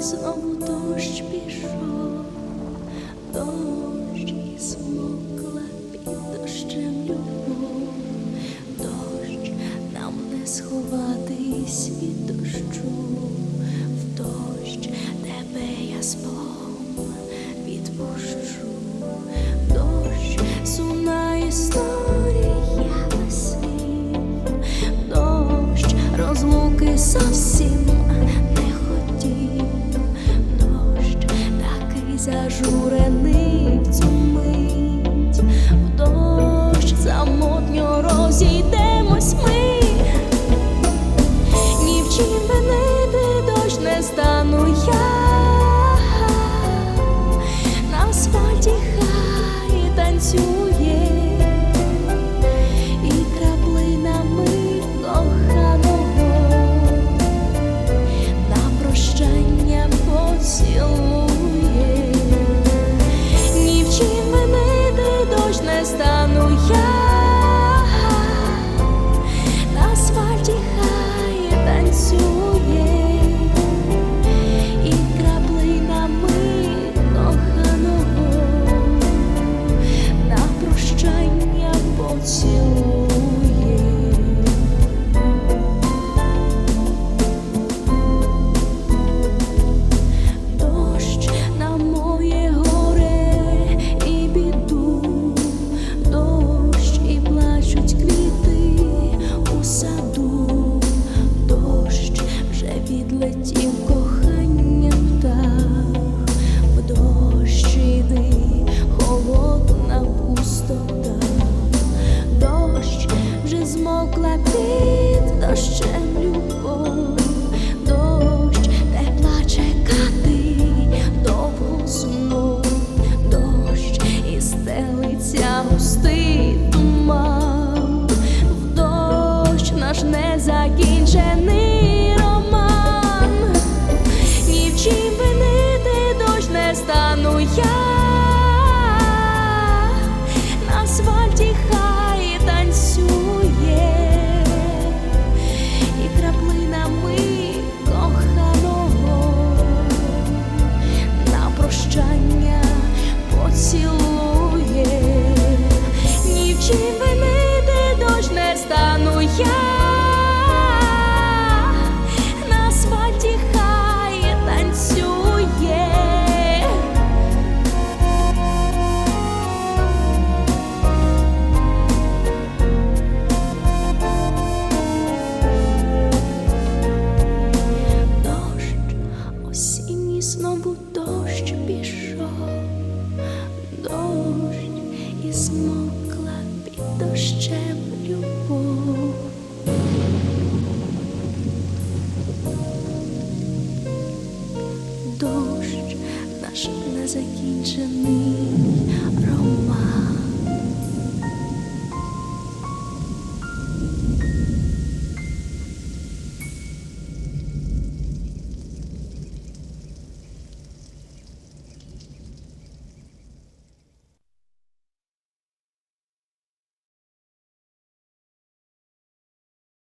і знову дощ пішов. дощ стану я на асфальті хай танцює, і краплинами коханого на прощання поцілує. поклапіт дощем. จะกินจะมีร่มม้